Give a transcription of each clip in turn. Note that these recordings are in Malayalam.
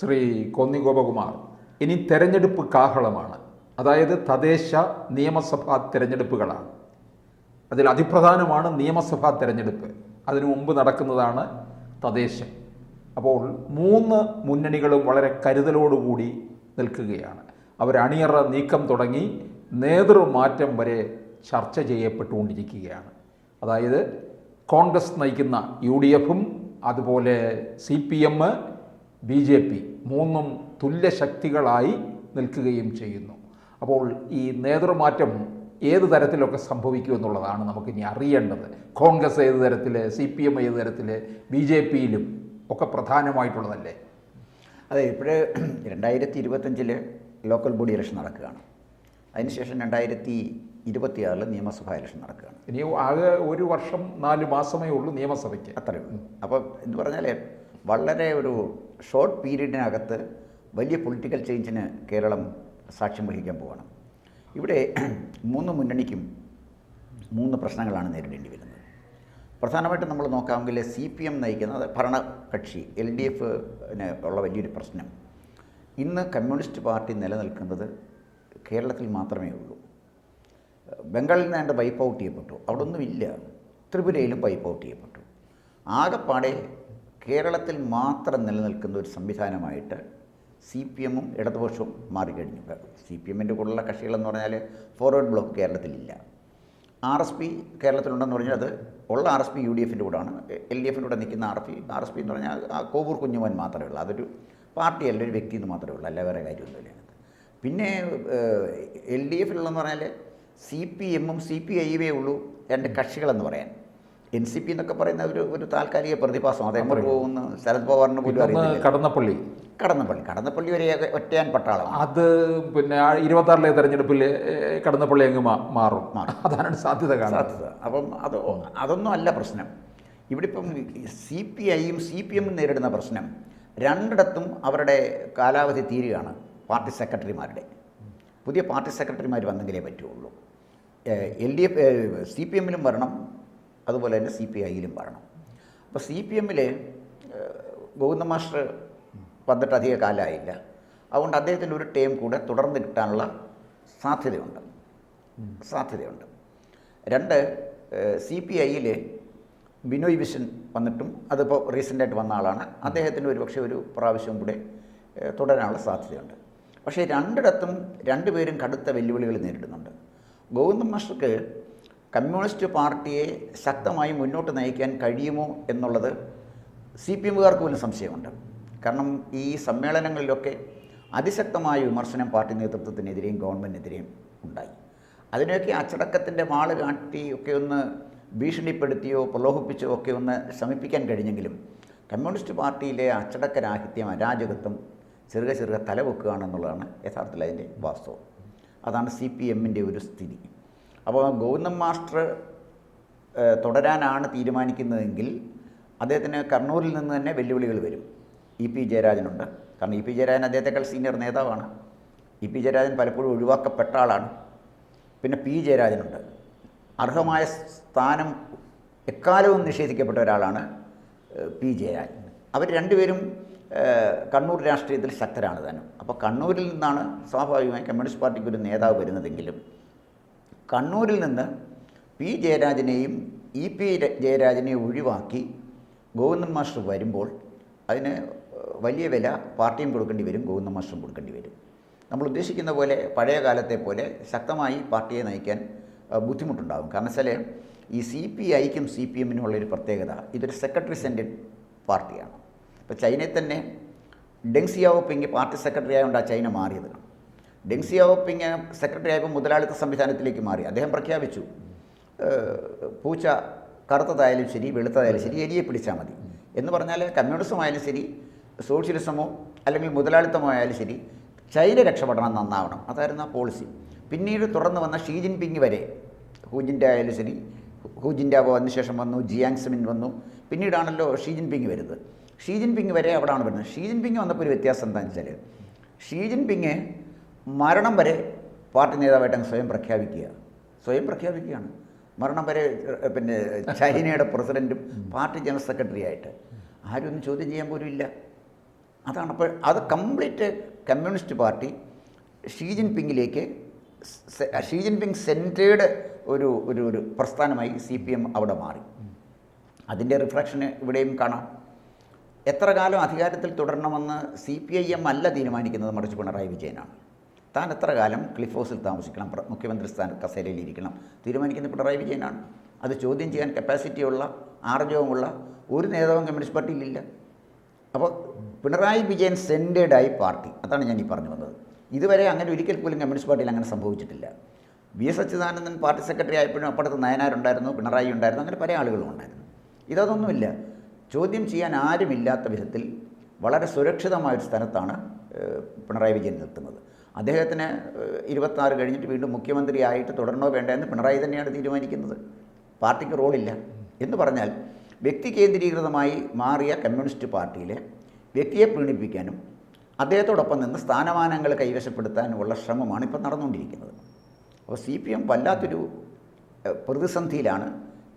ശ്രീ കോന്നി ഗോപകുമാർ ഇനി തെരഞ്ഞെടുപ്പ് കാഹളമാണ്. അതായത് തദ്ദേശ നിയമസഭാ തിരഞ്ഞെടുപ്പുകളാണ്. അതിൽ അതിപ്രധാനമാണ് നിയമസഭാ തിരഞ്ഞെടുപ്പ്. അതിനു മുമ്പ് നടക്കുന്നതാണ് തദ്ദേശം. അപ്പോൾ മൂന്ന് മുന്നണികളും വളരെ കരുതലോടുകൂടി നിൽക്കുകയാണ്. അവർ അണിയറ നീക്കം തുടങ്ങി നേതൃമാറ്റം വരെ ചർച്ച ചെയ്യപ്പെട്ടുകൊണ്ടിരിക്കുകയാണ്. അതായത് കോൺഗ്രസ് നയിക്കുന്ന യു ഡി എഫും അതുപോലെ C P M B J P മൂന്നും തുല്യശക്തികളായി നിൽക്കുകയും ചെയ്യുന്നു. അപ്പോൾ ഈ നേതൃമാറ്റം ഏത് തരത്തിലൊക്കെ സംഭവിക്കും എന്നുള്ളതാണ് നമുക്കിനി അറിയേണ്ടത്. കോൺഗ്രസ് ഏത് തരത്തിൽ സി പി എം ഏത് തരത്തിൽ ബി ജെ പിയിലും ഒക്കെ പ്രധാനമായിട്ടുള്ളതല്ലേ? അതെ ഇപ്പോഴേ രണ്ടായിരത്തി ഇരുപത്തഞ്ചിൽ ലോക്കൽ ബോഡി ഇലക്ഷൻ നടക്കുകയാണ്. അതിനുശേഷം രണ്ടായിരത്തി ഇരുപത്തിയാറിൽ നിയമസഭാ ഇലക്ഷൻ നടക്കുകയാണ്. ഇനി ആകെ ഒരു വർഷം നാല് മാസമേ ഉള്ളൂ നിയമസഭയ്ക്ക്. അത്രയേ ഉള്ളൂ. അപ്പോൾ എന്ന് പറഞ്ഞാൽ വളരെ ഒരു ഷോർട്ട് പീരീഡിനകത്ത് വലിയ പൊളിറ്റിക്കൽ ചേഞ്ചിന് കേരളം സാക്ഷ്യം വഹിക്കാൻ പോവാണ്. ഇവിടെ മൂന്ന് മുന്നണിക്കും മൂന്ന് പ്രശ്നങ്ങളാണ് നേരിടേണ്ടി വരുന്നത്. പ്രധാനമായിട്ടും നമ്മൾ നോക്കാമെങ്കിൽ സി പി എം നയിക്കുന്ന ഭരണകക്ഷി എൽ ഡി എഫിന് ഉള്ള വലിയൊരു പ്രശ്നം. ഇന്ന് കമ്മ്യൂണിസ്റ്റ് പാർട്ടി നിലനിൽക്കുന്നത് കേരളത്തിൽ മാത്രമേ ഉള്ളൂ. ബംഗാളിൽ നിന്ന് അതിന്റെ വൈപ്പ് ഔട്ട് ചെയ്യപ്പെട്ടു. അവിടെ ഒന്നുമില്ല ത്രിപുരയിലും വൈപ്പ് ഔട്ട് ചെയ്യപ്പെട്ടു. ആകെപ്പാടെ കേരളത്തിൽ മാത്രം നിലനിൽക്കുന്ന ഒരു സംവിധാനമായിട്ട് സി പി എമ്മും ഇടതുപക്ഷവും മാറിക്കഴിഞ്ഞു. സി പി എമ്മിന്റെ കൂടെയുള്ള കക്ഷികളെന്ന് പറഞ്ഞാൽ ഫോർവേഡ് ബ്ലോക്ക് കേരളത്തിലില്ല. ആർ എസ് പി കേരളത്തിലുണ്ടെന്ന് പറഞ്ഞാൽ അത് ഉള്ള R S P U D എഫിന്റെ കൂടെയാണ് എൽ ഡി എഫിന്റെ കൂടെ നിൽക്കുന്ന R P R S P എന്ന് പറഞ്ഞാൽ ആ കോവൂർ കുഞ്ഞുമോൻ മാത്രമേ ഉള്ളൂ. അതൊരു പാർട്ടി അല്ല ഒരു വ്യക്തി എന്ന് മാത്രമേ ഉള്ളൂ അല്ല വേറെ കാര്യമൊന്നുമില്ല പിന്നെ എൽ ഡി എഫിലുള്ളതെന്ന് പറഞ്ഞാൽ സി പി എമ്മും സി പി ഐവേ ഉള്ളൂ രണ്ട് കക്ഷികളെന്ന് പറയാൻ. എൻ സി പി എന്നൊക്കെ പറയുന്ന ഒരു ഒരു താൽക്കാലിക പ്രതിഭാസം. അത് എങ്ങോട്ട് പോകുന്നു ശരത് പവാറിന് പോലും കടന്നപ്പള്ളി. കടന്നപ്പള്ളി. കടന്നപ്പള്ളി വരെ ഒറ്റയാൻ പട്ടാളം അത് പിന്നെ ഇരുപത്തി ആറിലെ തെരഞ്ഞെടുപ്പിൽ കടന്നപ്പള്ളി അങ്ങ് മാറും. അതാണ് സാധ്യത സാധ്യത. അപ്പം അത് അതൊന്നും അല്ല പ്രശ്നം. ഇവിടെ ഇപ്പം സി പി ഐയും സി പി എമ്മും നേരിടുന്ന പ്രശ്നം രണ്ടിടത്തും അവരുടെ കാലാവധി തീരുകയാണ് പാർട്ടി സെക്രട്ടറിമാരുടെ. പുതിയ പാർട്ടി സെക്രട്ടറിമാർ വന്നെങ്കിലേ പറ്റുള്ളൂ. L D F C P എമ്മിലും വരണം. അതുപോലെ തന്നെ സി പി ഐയിലും വരണം. അപ്പോൾ സി പി എമ്മിൽ ഗോവിന്ദ മാസ്റ്റർ വന്നിട്ട് അധിക കാലമായില്ല അതുകൊണ്ട് അദ്ദേഹത്തിന് ഒരു ടേം കൂടെ തുടർന്ന് കിട്ടാനുള്ള സാധ്യതയുണ്ട്. സാധ്യതയുണ്ട്. രണ്ട് സി പി ഐയിൽ ബിനോയ് വിഷൻ വന്നിട്ടും അതിപ്പോൾ റീസെന്റായിട്ട് വന്ന ആളാണ്. അദ്ദേഹത്തിന് ഒരുപക്ഷെ ഒരു പ്രാവശ്യം കൂടെ തുടരാനുള്ള സാധ്യതയുണ്ട്. പക്ഷേ രണ്ടിടത്തും രണ്ടുപേരും കടുത്ത വെല്ലുവിളികൾ നേരിടുന്നുണ്ട്. ഗോവിന്ദ മാസ്റ്റർക്ക് കമ്മ്യൂണിസ്റ്റ് പാർട്ടിയെ ശക്തമായി മുന്നോട്ട് നയിക്കാൻ കഴിയുമോ എന്നുള്ളത് സി പി എമ്മുകാർക്ക് പോലും സംശയമുണ്ട്. കാരണം ഈ സമ്മേളനങ്ങളിലൊക്കെ അതിശക്തമായ വിമർശനം പാർട്ടി നേതൃത്വത്തിനെതിരെയും ഗവൺമെന്റിനെതിരെയും ഉണ്ടായി. അതിനെയൊക്കെ അച്ചടക്കത്തിന്റെ വാൾ കാട്ടി ഒക്കെ ഒന്ന് ഭീഷണിപ്പെടുത്തിയോ പ്രലോഭിപ്പിച്ചോ ഒക്കെ ഒന്ന് ശമിപ്പിക്കാൻ കഴിഞ്ഞെങ്കിലും കമ്മ്യൂണിസ്റ്റ് പാർട്ടിയിലെ അച്ചടക്കരാഹിത്യം അരാജകത്വം ചെറുക ചെറുക തലവെക്കുകയാണെന്നുള്ളതാണ് യഥാർത്ഥത്തിൽ അതിന്റെ വാസ്തവം. അതാണ് സി പി എമ്മിന്റെ ഒരു സ്ഥിതി. അപ്പോൾ ഗോവിന്ദൻ മാസ്റ്റർ തുടരാനാണ് തീരുമാനിക്കുന്നതെങ്കിൽ അദ്ദേഹത്തിന് കണ്ണൂരിൽ നിന്ന് തന്നെ വെല്ലുവിളികൾ വരും. ഇ പി ജയരാജനുണ്ട്. കാരണം ഇ പി ജയരാജൻ അദ്ദേഹത്തെക്കാൾ സീനിയർ നേതാവാണ്. ഇ പി ജയരാജൻ പലപ്പോഴും ഒഴിവാക്കപ്പെട്ട ആളാണ്. പിന്നെ പി ജയരാജനുണ്ട്. അർഹമായ സ്ഥാനം എക്കാലവും നിഷേധിക്കപ്പെട്ട ഒരാളാണ് പി ജയരാജൻ. അവർ രണ്ടുപേരും കണ്ണൂർ രാഷ്ട്രീയത്തിൽ ശക്തരാണ് താനും. അപ്പോൾ കണ്ണൂരിൽ നിന്നാണ് സ്വാഭാവികമായി കമ്മ്യൂണിസ്റ്റ് പാർട്ടിക്ക് ഒരു നേതാവ് വരുന്നതെങ്കിലും കണ്ണൂരിൽ നിന്ന് പി ജയരാജനെയും ഇ പി ജയരാജനെയും ഒഴിവാക്കി ഗോവിന്ദൻ മാസ്റ്റർ വരുമ്പോൾ അതിന് വലിയ വില പാർട്ടിയും കൊടുക്കേണ്ടി വരും ഗോവിന്ദൻ മാസ്റ്ററും കൊടുക്കേണ്ടി വരും. നമ്മൾ ഉദ്ദേശിക്കുന്ന പോലെ പഴയ കാലത്തെ പോലെ ശക്തമായി പാർട്ടിയെ നയിക്കാൻ ബുദ്ധിമുട്ടുണ്ടാകും. കാരണം വെച്ചാൽ ഈ സി പി ഐക്കും സി പി എമ്മിനും ഉള്ളൊരു പ്രത്യേകത ഇതൊരു സെക്രട്ടറി സെന്റഡ് പാർട്ടിയാണ്. ഇപ്പോൾ ചൈനയിൽ തന്നെ ഡെങ് സിയാവോപ്പിങ് പാർട്ടി സെക്രട്ടറി ആയതുകൊണ്ട് ആ ചൈന മാറിയത്. ഡെങ് സിയാവോപ്പിങ് സെക്രട്ടറി ആയപ്പോൾ മുതലാളിത്ത സംവിധാനത്തിലേക്ക് മാറി. അദ്ദേഹം പ്രഖ്യാപിച്ചു പൂച്ച കറുത്തതായാലും ശരി വെളുത്തതായാലും ശരി എലിയെ പിടിച്ചാൽ മതി. എന്ന് പറഞ്ഞാൽ കമ്മ്യൂണിസം ആയാലും ശരി സോഷ്യലിസമോ അല്ലെങ്കിൽ മുതലാളിത്തമോ ആയാലും ശരി ചൈന രക്ഷപ്പെടണം നന്നാവണം. അതായിരുന്നു ആ പോളിസി. പിന്നീട് തുറന്നു വന്ന ഷീ ജിൻപിങ് വരെ ഹൂജിന്റെ ആയാലും ശരി ഹൂജിന്റെ വന്ന ശേഷം വന്നു ജിയാങ് സെമിൻ വന്നു. പിന്നീടാണല്ലോ ഷീ ജിൻപിങ് വരുന്നത്. ഷീ ജിൻപിങ് വരെ അവിടെയാണ് വരുന്നത്. ഷീ ജിൻപിങ് വന്നപ്പോൾ ഒരു വ്യത്യാസം എന്താണെന്ന് വെച്ചാൽ ഷീ ജിൻപിങ് മരണം വരെ പാർട്ടി നേതാവായിട്ട് അങ്ങ് സ്വയം പ്രഖ്യാപിക്കുക. സ്വയം പ്രഖ്യാപിക്കുകയാണ്. മരണം വരെ പിന്നെ ചൈനയുടെ പ്രസിഡന്റും പാർട്ടി ജനറൽ സെക്രട്ടറി ആയിട്ട് ആരും ഒന്നും ചോദ്യം ചെയ്യാൻ പോലും ഇല്ല. അതാണ് അപ്പോൾ അത് കംപ്ലീറ്റ് കമ്മ്യൂണിസ്റ്റ് പാർട്ടി ഷീ ജിൻപിങ്ങിലേക്ക് ഷീ ജിൻപിങ് സെന്റേഡ് ഒരു ഒരു ഒരു പ്രസ്ഥാനമായി സി പി എം അവിടെ മാറി. അതിന്റെ റിഫ്ലക്ഷന് ഇവിടെയും കാണാം. എത്ര കാലം അധികാരത്തിൽ തുടരണമെന്ന് സി പി ഐ എം അല്ല തീരുമാനിക്കുന്നത് മറിച്ച് പിണറായി വിജയനാണ്. താൻ എത്ര കാലം ക്ലിഫ് ഹൗസിൽ താമസിക്കണം? മുഖ്യമന്ത്രി സ്ഥാന കസേരയിൽ ഇരിക്കണം. തീരുമാനിക്കുന്നത് പിണറായി വിജയനാണ്. അത് ചോദ്യം ചെയ്യാൻ കപ്പാസിറ്റിയുള്ള ആർജവമുള്ള ഒരു നേതാവും കമ്മ്യൂണിസ്റ്റ് പാർട്ടിയിലില്ല അപ്പോൾ പിണറായി വിജയൻ സെന്റേഡായി പാർട്ടി. അതാണ് ഞാൻ ഈ പറഞ്ഞു വന്നത്. ഇതുവരെ അങ്ങനെ ഒരിക്കൽ പോലും കമ്മ്യൂണിസ്റ്റ് പാർട്ടിയിൽ അങ്ങനെ സംഭവിച്ചിട്ടില്ല. V S Achuthanandan party secretary ആയപ്പോഴും അപ്പുറത്ത് നയനാരുണ്ടായിരുന്നു പിണറായി ഉണ്ടായിരുന്നു അങ്ങനെ പല ആളുകളും ഉണ്ടായിരുന്നു. ഇതൊന്നുമില്ല ചോദ്യം ചെയ്യാൻ ആരുമില്ലാത്ത വിധത്തിൽ വളരെ സുരക്ഷിതമായൊരു സ്ഥലത്താണ് പിണറായി വിജയൻ നിൽക്കുന്നത്. അദ്ദേഹത്തിന് ഇരുപത്താറ് കഴിഞ്ഞിട്ട് വീണ്ടും മുഖ്യമന്ത്രിയായിട്ട് തുടരണോ വേണ്ടതെന്ന് പിണറായി തന്നെയാണ് തീരുമാനിക്കുന്നത്. പാർട്ടിക്ക് റോളില്ല. എന്ന് പറഞ്ഞാൽ വ്യക്തി കേന്ദ്രീകൃതമായി മാറിയ കമ്മ്യൂണിസ്റ്റ് പാർട്ടിയിലെ വ്യക്തിയെ പ്രീണിപ്പിക്കാനും അദ്ദേഹത്തോടൊപ്പം നിന്ന് സ്ഥാനമാനങ്ങൾ കൈവശപ്പെടുത്താനുമുള്ള ശ്രമമാണ് ഇപ്പം നടന്നുകൊണ്ടിരിക്കുന്നത്. അപ്പോൾ സി പി എം വല്ലാത്തൊരു പ്രതിസന്ധിയിലാണ്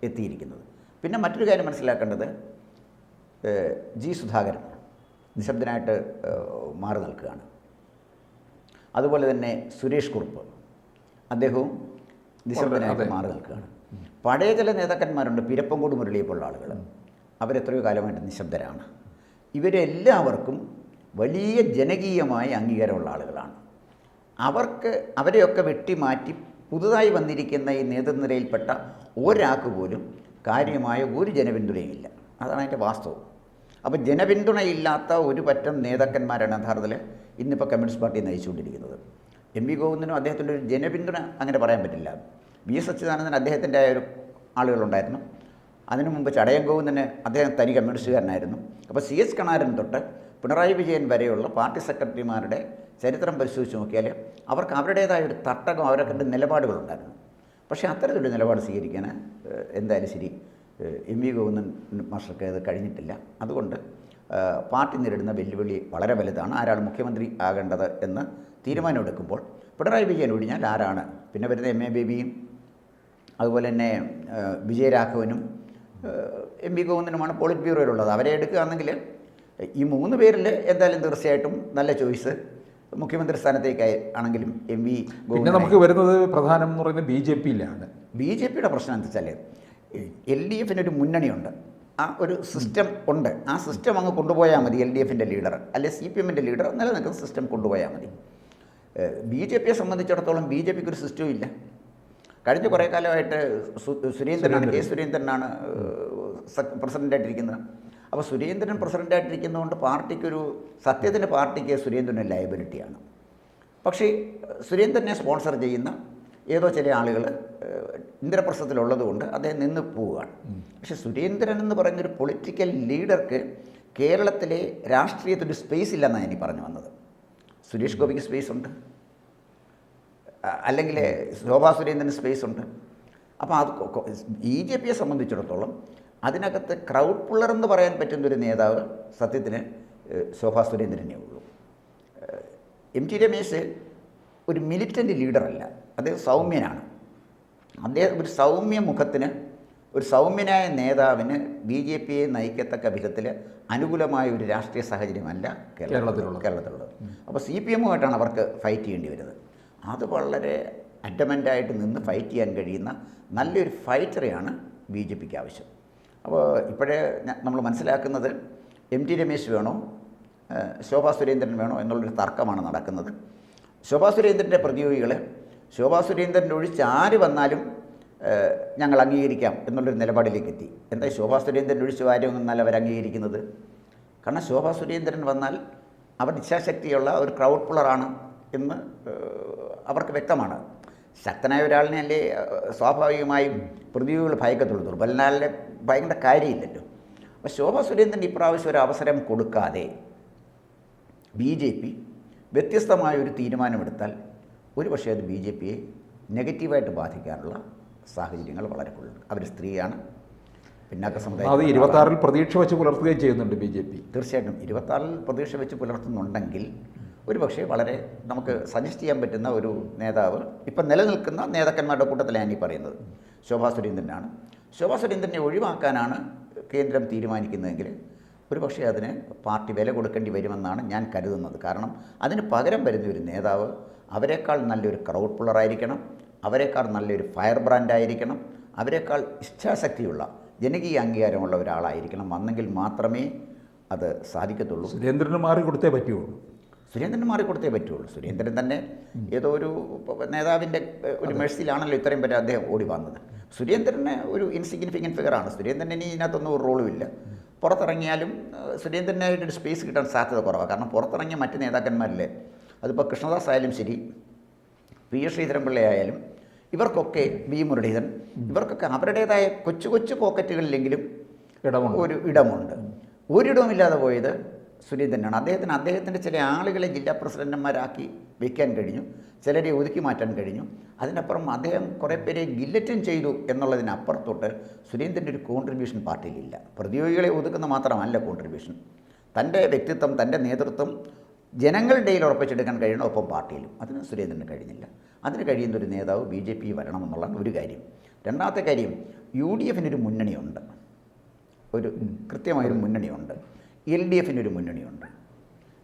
എത്തിയിരിക്കുന്നത്. പിന്നെ മറ്റൊരു കാര്യം മനസ്സിലാക്കേണ്ടത് ജി സുധാകരൻ നിശബ്ദനായിട്ട് മാറി നിൽക്കുകയാണ്. അതുപോലെ തന്നെ സുരേഷ് കുറുപ്പ്. അദ്ദേഹവും നിശബ്ദനായിട്ട്. മാറി നിൽക്കുകയാണ്. പഴയ ചില നേതാക്കന്മാരുണ്ട് പിരപ്പങ്കോട് മുരളിയെ പോലുള്ള ആളുകൾ അവരെത്രയോ കാലമായിട്ട് നിശബ്ദരാണ്. ഇവരെല്ലാവർക്കും വലിയ ജനകീയമായ അംഗീകാരമുള്ള ആളുകളാണ്. അവർക്ക് അവരെയൊക്കെ വെട്ടിമാറ്റി പുതുതായി വന്നിരിക്കുന്ന ഈ നേതൃനിരയിൽപ്പെട്ട ഒരാൾക്ക് പോലും കാര്യമായ ഒരു ജനപിന്തുണയുമില്ല അതാണ് അതിന്റെ വാസ്തവം. അപ്പോൾ ജനപിന്തുണയില്ലാത്ത ഒരു പറ്റം നേതാക്കന്മാരാണ് യഥാർത്ഥത്തിൽ ഇന്നിപ്പോൾ കമ്മ്യൂണിസ്റ്റ് പാർട്ടി നയിച്ചുകൊണ്ടിരിക്കുന്നത്. എം വി ഗോവിന്ദനും അദ്ദേഹത്തിന്റെ ഒരു ജനപിന്തുണ അങ്ങനെ പറയാൻ പറ്റില്ല. വി എസ് അച്യുതാനന്ദൻ അദ്ദേഹത്തിന്റെ ഒരു ആളുകളുണ്ടായിരുന്നു. അതിനു മുമ്പ് ചടയം ഗോവിന്ദന് അദ്ദേഹം തനി കമ്മ്യൂണിസ്റ്റുകാരനായിരുന്നു. അപ്പോൾ സി എസ് കണാരൻ തൊട്ട് പിണറായി വിജയൻ വരെയുള്ള പാർട്ടി സെക്രട്ടറിമാരുടെ ചരിത്രം പരിശോധിച്ച് നോക്കിയാൽ അവർക്ക് അവരുടേതായ ഒരു തട്ടകം അവരൊക്കെ നിലപാടുകളുണ്ടായിരുന്നു. പക്ഷേ അത്തരത്തിലൊരു നിലപാട് സ്വീകരിക്കാൻ എന്തായാലും ശരി എം വി ഗോവിന്ദൻ മാസ്റ്റർക്ക് അത് കഴിഞ്ഞിട്ടില്ല. അതുകൊണ്ട് പാർട്ടി നേരിടുന്ന വെല്ലുവിളി വളരെ വലുതാണ്. ആരാണ് മുഖ്യമന്ത്രി ആകേണ്ടത് എന്ന് തീരുമാനമെടുക്കുമ്പോൾ പിണറായി വിജയൻ ഒഴിഞ്ഞാൽ ആരാണ്? പിന്നെ വരുന്ന എം എ ബേബിയും അതുപോലെ തന്നെ വിജയരാഘവനും എം വി ഗോവിന്ദനുമാണ് പോളിറ്റ് ബ്യൂറോയിലുള്ളത്. അവരെ എടുക്കുകയാണെങ്കിൽ ഈ മൂന്ന് പേരിൽ എന്തായാലും തീർച്ചയായിട്ടും നല്ല ചോയ്സ് മുഖ്യമന്ത്രി സ്ഥാനത്തേക്കായി ആണെങ്കിലും എം വി പിന്നെ നമുക്ക് വരുന്നത് പ്രധാനം എന്ന് പറയുന്നത് ബി ജെ പിയിലാണ് ബി ജെ പിയുടെ പ്രശ്നം എന്താ വെച്ചാൽ എൽ ഡി എഫിനൊരു ഒരു മുന്നണിയുണ്ട്. ആ ഒരു സിസ്റ്റം ഉണ്ട്. ആ സിസ്റ്റം അങ്ങ് കൊണ്ടുപോയാൽ മതി എൽ ഡി എഫിന്റെ ലീഡർ. അല്ലെ സി പി എമ്മിന്റെ ലീഡർ നിലനിൽക്കുന്ന സിസ്റ്റം കൊണ്ടുപോയാൽ മതി. ബി ജെ പിയെ സംബന്ധിച്ചിടത്തോളം ബി ജെ പിക്ക് ഒരു സിസ്റ്റവും ഇല്ല. കഴിഞ്ഞ കുറേ കാലമായിട്ട് സുരേന്ദ്രനാണ് കെ സുരേന്ദ്രനാണ് പ്രസിഡന്റായിട്ടിരിക്കുന്നത് അപ്പോൾ സുരേന്ദ്രൻ പ്രസിഡന്റായിട്ടിരിക്കുന്നതുകൊണ്ട് പാർട്ടിക്കൊരു സത്യത്തിന്റെ പാർട്ടിക്ക് സുരേന്ദ്രന് ലയബിലിറ്റിയാണ് പക്ഷേ സുരേന്ദ്രനെ സ്പോൺസർ ചെയ്യുന്ന ഏതോ ചില ആളുകൾ ഇന്ദ്രപ്രസ്ഥത്തിലുള്ളതുകൊണ്ട് അദ്ദേഹം നിന്ന് പോവുകയാണ്. പക്ഷെ സുരേന്ദ്രൻ എന്ന് പറയുന്നൊരു പൊളിറ്റിക്കൽ ലീഡർക്ക് കേരളത്തിലെ രാഷ്ട്രീയത്തിന്റെ സ്പേസ് ഇല്ലെന്നാണ് ഈ പറഞ്ഞു വന്നത്. സുരേഷ് ഗോപിക്ക് സ്പേസ് ഉണ്ട്. അല്ലെങ്കിൽ ശോഭാ സുരേന്ദ്രന് സ്പേസ് ഉണ്ട്. അപ്പോൾ അത് ബി ജെ പിയെ സംബന്ധിച്ചിടത്തോളം അതിനകത്ത് ക്രൗഡ് പുള്ളർ എന്ന് പറയാൻ പറ്റുന്ന ഒരു നേതാവ് സത്യത്തിന് ശോഭാ സുരേന്ദ്രനെ ഉള്ളൂ. എം ടി രമേശ് ഒരു മിലിറ്റന്റ് ലീഡറല്ല അദ്ദേഹം സൗമ്യനാണ്. അദ്ദേഹം ഒരു സൗമ്യ മുഖത്തിന് ഒരു സൗമ്യനായ നേതാവിന് ബി ജെ പിയെ നയിക്കത്തക്ക വിധത്തിൽ അനുകൂലമായ ഒരു രാഷ്ട്രീയ സാഹചര്യമല്ല കേരളത്തിലുള്ള കേരളത്തിലുള്ളത്. അപ്പോൾ സി പി എമ്മുമായിട്ടാണ് അവർക്ക് ഫൈറ്റ് ചെയ്യേണ്ടി വരുന്നത്. അത് വളരെ അറ്റമന്റായിട്ട് നിന്ന് ഫൈറ്റ് ചെയ്യാൻ കഴിയുന്ന നല്ലൊരു ഫൈറ്ററെയാണ് ബി ജെ പിക്ക് ആവശ്യം. അപ്പോൾ ഇപ്പോഴേ നമ്മൾ മനസ്സിലാക്കുന്നത് എം ടി രമേശ് വേണോ ശോഭാ സുരേന്ദ്രൻ വേണോ എന്നുള്ളൊരു തർക്കമാണ് നടക്കുന്നത്. ശോഭാ സുരേന്ദ്രന്റെ പ്രതിയോഗികളെ ശോഭാ സുരേന്ദ്രന്റെ ഒഴിച്ച് ആര് വന്നാലും ഞങ്ങൾ അംഗീകരിക്കാം എന്നുള്ളൊരു നിലപാടിലേക്ക് എത്തി എന്താ ശോഭാ സുരേന്ദ്രൻ ഒഴിച്ച് ആരും വന്നാൽ അവർ അംഗീകരിക്കുന്നത്? കാരണം ശോഭാ സുരേന്ദ്രൻ വന്നാൽ അവർ ഇച്ഛാശക്തിയുള്ള ഒരു ക്രൗഡ് പുള്ളറാണ് എന്ന് അവർക്ക് വ്യക്തമാണ്. ശക്തനായ ഒരാളിനെ അല്ലേ സ്വാഭാവികമായും പ്രതിയോഗികൾ ഭയക്കത്തുള്ളൂ. ദുർബലനാളിലെ ഭയങ്കര കാര്യമില്ലല്ലോ. അപ്പോൾ ശോഭാ സുരേന്ദ്രൻ ഇപ്രാവശ്യം ഒരു അവസരം കൊടുക്കാതെ ബി ജെ പി വ്യത്യസ്തമായ ഒരു തീരുമാനമെടുത്താൽ ഒരു പക്ഷേ അത് ബി ജെ പിയെ നെഗറ്റീവായിട്ട് ബാധിക്കാനുള്ള സാഹചര്യങ്ങൾ വളരെ കൂടുതലുണ്ട് അവർ സ്ത്രീയാണ്. പിന്നാക്ക അത് സമുദായം ഇരുപത്തി ആറിൽ പ്രതീക്ഷ വെച്ച് പുലർത്തുകയും ചെയ്യുന്നുണ്ട് ബി ജെ പി. തീർച്ചയായിട്ടും. ഇരുപത്താറിൽ പ്രതീക്ഷ വെച്ച് പുലർത്തുന്നുണ്ടെങ്കിൽ ഒരു പക്ഷേ വളരെ നമുക്ക് സജസ്റ്റ് ചെയ്യാൻ പറ്റുന്ന ഒരു നേതാവ് ഇപ്പം നിലനിൽക്കുന്ന നേതാക്കന്മാരുടെ കൂട്ടത്തിലാണ് ഈ പറയുന്നത്. ശോഭാ സുരേന്ദ്രനാണ്. ശോഭാ സുരേന്ദ്രനെ ഒഴിവാക്കാനാണ് കേന്ദ്രം തീരുമാനിക്കുന്നതെങ്കിൽ ഒരു പക്ഷേ അതിന് പാർട്ടി വില കൊടുക്കേണ്ടി വരുമെന്നാണ് ഞാൻ കരുതുന്നത്. കാരണം അതിന് പകരം വരുന്ന ഒരു നേതാവ് അവരെക്കാൾ നല്ലൊരു ക്രൗഡ് പുള്ളറായിരിക്കണം. അവരെക്കാൾ നല്ലൊരു ഫയർ ബ്രാൻഡ് ആയിരിക്കണം അവരെക്കാൾ ഇച്ഛാശക്തിയുള്ള ജനകീയ അംഗീകാരമുള്ള ഒരാളായിരിക്കണം. വന്നെങ്കിൽ മാത്രമേ അത് സാധിക്കത്തുള്ളൂ. സുരേന്ദ്രന് മാറി കൊടുത്തേ പറ്റുള്ളൂ മാറി കൊടുത്തേ പറ്റുള്ളൂ. സുരേന്ദ്രൻ തന്നെ ഏതോ ഒരു നേതാവിന്റെ ഒരു മേഴ്സിയിലാണല്ലോ ഇത്രയും പേര് അദ്ദേഹം ഓടി വന്നത്. സുരേന്ദ്രന് ഒരു ഇൻസിഗ്നിഫിക്കന്റ് ഫിഗറാണ് സുരേന്ദ്രൻ ഇനി ഇതിനകത്തൊന്നും ഒരു റോളുമില്ല ഇല്ല. പുറത്തിറങ്ങിയാലും സുരേന്ദ്രനായിട്ടൊരു സ്പേസ് കിട്ടാൻ സാധ്യത കുറവാണ് കാരണം പുറത്തിറങ്ങിയ മറ്റ് നേതാക്കന്മാരില്ലേ? അതിപ്പോൾ കൃഷ്ണദാസ് ആയാലും ശരി പി എസ് ശ്രീധരൻപിള്ളയായാലും ഇവർക്കൊക്കെ വി മുരളീധരൻ ഇവർക്കൊക്കെ അവരുടേതായ കൊച്ചു കൊച്ചു പോക്കറ്റുകളിലെങ്കിലും ഇടമുണ്ട്. ഒരു ഇടമുണ്ട്. ഒരിടവുമില്ലാതെ പോയത് സുരേന്ദ്രനാണ്. അദ്ദേഹത്തിന് അദ്ദേഹത്തിന്റെ ചില ആളുകളെ ജില്ലാ പ്രസിഡന്റുമാരാക്കി വയ്ക്കാൻ കഴിഞ്ഞു ചിലരെ ഒതുക്കി മാറ്റാൻ കഴിഞ്ഞു. അതിനപ്പുറം അദ്ദേഹം കുറേ പേരെ ഗില്ലറ്റും ചെയ്തു എന്നുള്ളതിനപ്പുറത്തോട്ട് സുരേന്ദ്രന്റെ ഒരു കോൺട്രിബ്യൂഷൻ പാർട്ടിയിലില്ല പ്രതിയോഗികളെ ഒതുക്കുന്ന മാത്രമല്ല കോൺട്രിബ്യൂഷൻ തന്റെ വ്യക്തിത്വം തന്റെ നേതൃത്വം ജനങ്ങളുടെ ഇടയിൽ ഉറപ്പിച്ചെടുക്കാൻ കഴിയണം? ഒപ്പം പാർട്ടിയിലും. അതിന് സുരേന്ദ്രന് കഴിഞ്ഞില്ല. അതിന് കഴിയുന്ന ഒരു നേതാവ് ബി ജെ പി വരണമെന്നുള്ളതാണ് ഒരു കാര്യം. രണ്ടാമത്തെ കാര്യം യു ഡി എഫിനൊരു മുന്നണിയുണ്ട്. ഒരു കൃത്യമായൊരു മുന്നണിയുണ്ട്. എൽ ഡി എഫിനൊരു മുന്നണിയുണ്ട്.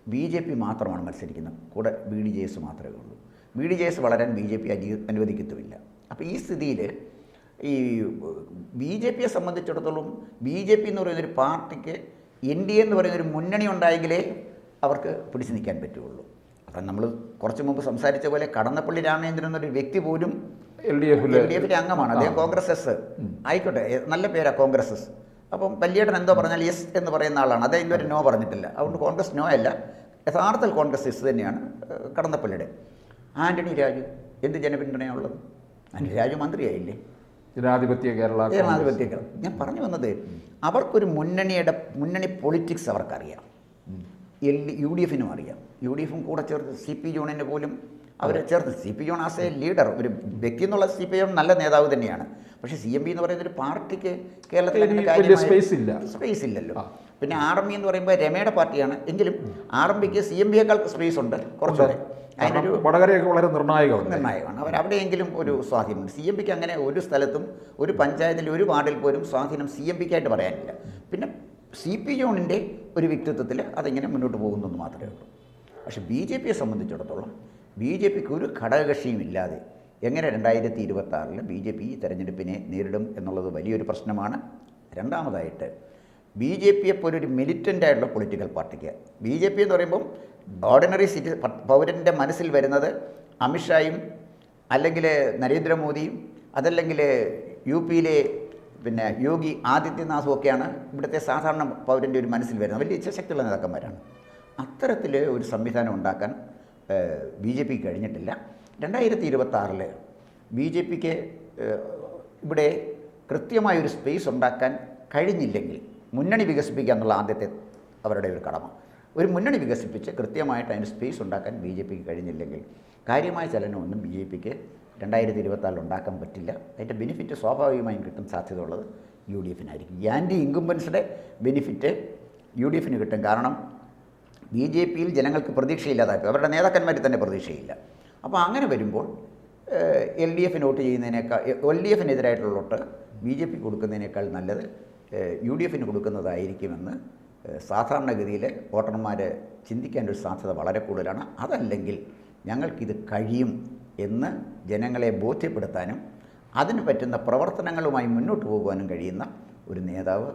ബി ജെ പി മാത്രമാണ് മത്സരിക്കുന്നത്. കൂടെ ബി ഡി ജെ എസ് മാത്രമേ ഉള്ളൂ. ബി ഡി ജെ എസ് വളരാൻ ബി ജെ പി അനു അനുവദിക്കത്തുമില്ല. അപ്പോൾ ഈ സ്ഥിതിയിൽ ഈ ബി ജെ പിയെ സംബന്ധിച്ചിടത്തോളം ബി ജെ പി എന്ന് പറയുന്നൊരു പാർട്ടിക്ക് എൻ ഡി എ എന്ന് പറയുന്നൊരു മുന്നണി ഉണ്ടായെങ്കിലേ അവർക്ക് പിടിച്ചു നിൽക്കാൻ പറ്റുള്ളൂ. അപ്പം നമ്മൾ കുറച്ച് മുമ്പ് സംസാരിച്ച പോലെ കടന്നപ്പള്ളി രാമേന്ദ്രൻ എന്നൊരു വ്യക്തി പോലും L D F L D എഫിന്റെ അംഗമാണ്. അദ്ദേഹം കോൺഗ്രസ് എസ് ആയിക്കോട്ടെ നല്ല പേരാ കോൺഗ്രസ് എസ് അപ്പം പല്ലിയേട്ടൻ എന്തോ പറഞ്ഞാൽ യെസ് എന്ന് പറയുന്ന ആളാണ്. അദ്ദേഹം ഇതുവരെ നോ പറഞ്ഞിട്ടില്ല. അതുകൊണ്ട് കോൺഗ്രസ് നോ അല്ല. യഥാർത്ഥത്തിൽ കോൺഗ്രസ് എസ് തന്നെയാണ് കടന്നപ്പള്ളിയുടെ. ആന്റണി രാജു എന്ത് ജനപിന്തുണയുള്ളത് ആന്റണി രാജു മന്ത്രിയായില്ലേ? ജനാധിപത്യ കേരള ജനാധിപത്യ കേരളം. ഞാൻ പറഞ്ഞു വന്നത് അവർക്കൊരു മുന്നണിയുടെ മുന്നണി പൊളിറ്റിക്സ് അവർക്കറിയാം. എൽ ഡി യു ഡി എഫിനും അറിയാം. യു ഡി എഫും കൂടെ ചേർത്ത് സി പി ജോണിന് പോലും അവരെ ചേർത്ത് C P John as a leader ഒരു വ്യക്തി എന്നുള്ള സി പി ജോൺ നല്ല നേതാവ് തന്നെയാണ്. പക്ഷേ സി എം പി എന്ന് പറയുന്ന ഒരു പാർട്ടിക്ക് കേരളത്തിൽ അങ്ങനെ സ്പേസ് ഇല്ല. സ്പേസ് ഇല്ലല്ലോ. പിന്നെ ആർ എം എന്ന് പറയുമ്പോൾ രമയുടെ പാർട്ടിയാണ്. എങ്കിലും ആർ എം പിക്ക് സി എം പിയേക്കാൾ സ്പേസ് ഉണ്ട് കുറച്ചുകൂടെ. അതിനൊരു വടകരയൊക്കെ വളരെ നിർണായകമാണ്. നിർണായകമാണ്. അവർ അവിടെയെങ്കിലും ഒരു സ്വാധീനമുണ്ട്. സി എം പിക്ക് അങ്ങനെ ഒരു സ്ഥലത്തും ഒരു പഞ്ചായത്തിൽ ഒരു വാർഡിൽ പോലും സ്വാധീനം സി എം പിക്കായിട്ട് പറയാനില്ല. പിന്നെ സി പി ജോണിന്റെ ഒരു വ്യക്തിത്വത്തിൽ അതെങ്ങനെ മുന്നോട്ട് പോകുന്നു എന്ന് മാത്രമേ ഉള്ളൂ. പക്ഷെ ബി ജെ പിയെ സംബന്ധിച്ചിടത്തോളം ബി ജെ പിക്ക് ഒരു ഘടകകക്ഷിയും ഇല്ലാതെ എങ്ങനെ രണ്ടായിരത്തി ഇരുപത്തി ബി ജെ പി തെരഞ്ഞെടുപ്പിനെ നേരിടും എന്നുള്ളത് വലിയൊരു പ്രശ്നമാണ്. രണ്ടാമതായിട്ട് ബി ജെ പിയെ പോലെ ഒരു പൊളിറ്റിക്കൽ പാർട്ടിക്ക് ബി ജെ പി എന്ന് പറയുമ്പം ഓർഡിനറി സിറ്റി പൗരന്റെ മനസ്സിൽ വരുന്നത് അമിത്ഷായും അല്ലെങ്കിൽ നരേന്ദ്രമോദിയും അതല്ലെങ്കിൽ യു പിയിലെ പിന്നെ യോഗി ആദിത്യനാഥും ഒക്കെയാണ് ഇവിടുത്തെ സാധാരണ പൗരന്റെ ഒരു മനസ്സിൽ വരുന്നത്. വലിയ ഇച്ഛാശക്തിയുള്ള നേതാക്കന്മാരാണ്. അത്തരത്തിൽ ഒരു സംവിധാനം ഉണ്ടാക്കാൻ ബി ജെ പിക്ക് കഴിഞ്ഞിട്ടില്ല. രണ്ടായിരത്തി ഇരുപത്തി ബി ജെ പിക്ക് ഇവിടെ കൃത്യമായൊരു സ്പേസ് ഉണ്ടാക്കാൻ കഴിഞ്ഞില്ലെങ്കിൽ മുന്നണി വികസിപ്പിക്കുക എന്നുള്ള ആദ്യത്തെ അവരുടെ ഒരു കടമ. ഒരു മുന്നണി വികസിപ്പിച്ച് കൃത്യമായിട്ട് അതിന് സ്പേസ് ഉണ്ടാക്കാൻ ബി ജെ പിക്ക് കഴിഞ്ഞില്ലെങ്കിൽ കാര്യമായ ചലനമൊന്നും ബി ജെ പിക്ക് രണ്ടായിരത്തി ഇരുപത്തിനാലിൽ ഉണ്ടാക്കാൻ പറ്റില്ല. അതിന്റെ ബെനിഫിറ്റ് സ്വാഭാവികമായും കിട്ടും സാധ്യതയുള്ളത് യു ഡി എഫിനായിരിക്കും. ഈ ആന്റി ഇൻകുംബൻസിന്റെ ബെനിഫിറ്റ് യു ഡി എഫിന് കിട്ടും. കാരണം ബി ജെ പിയിൽ ജനങ്ങൾക്ക് പ്രതീക്ഷയില്ലാതായി അവരുടെ നേതാക്കന്മാരിൽ തന്നെ പ്രതീക്ഷയില്ല. അപ്പോൾ അങ്ങനെ വരുമ്പോൾ എൽ ഡി എഫിന് വോട്ട് ചെയ്യുന്നതിനേക്കാൾ എൽ ഡി എഫിനെതിരായിട്ടുള്ള വോട്ട് ബി ജെ പി കൊടുക്കുന്നതിനേക്കാൾ നല്ലത് യു ഡി എഫിന് കൊടുക്കുന്നതായിരിക്കുമെന്ന് സാധാരണഗതിയിൽ വോട്ടർമാർ ചിന്തിക്കേണ്ട ഒരു സാധ്യത വളരെ കൂടുതലാണ്. അതല്ലെങ്കിൽ ഞങ്ങൾക്കിത് കഴിയും എന്ന് ജനങ്ങളെ ബോധ്യപ്പെടുത്താനും അതിന് പറ്റുന്ന പ്രവർത്തനങ്ങളുമായി മുന്നോട്ട് പോകുവാനും കഴിയുന്ന ഒരു നേതാവ്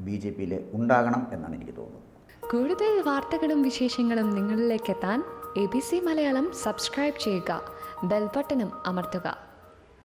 ബി ജെ പിയിൽ ഉണ്ടാകണം എന്നാണ് എനിക്ക് തോന്നുന്നത്. കൂടുതൽ വാർത്തകളും വിശേഷങ്ങളും നിങ്ങളിലേക്ക് എത്താൻ A B C Malayalam subscribe ചെയ്യുക ബെൽബട്ടനും അമർത്തുക.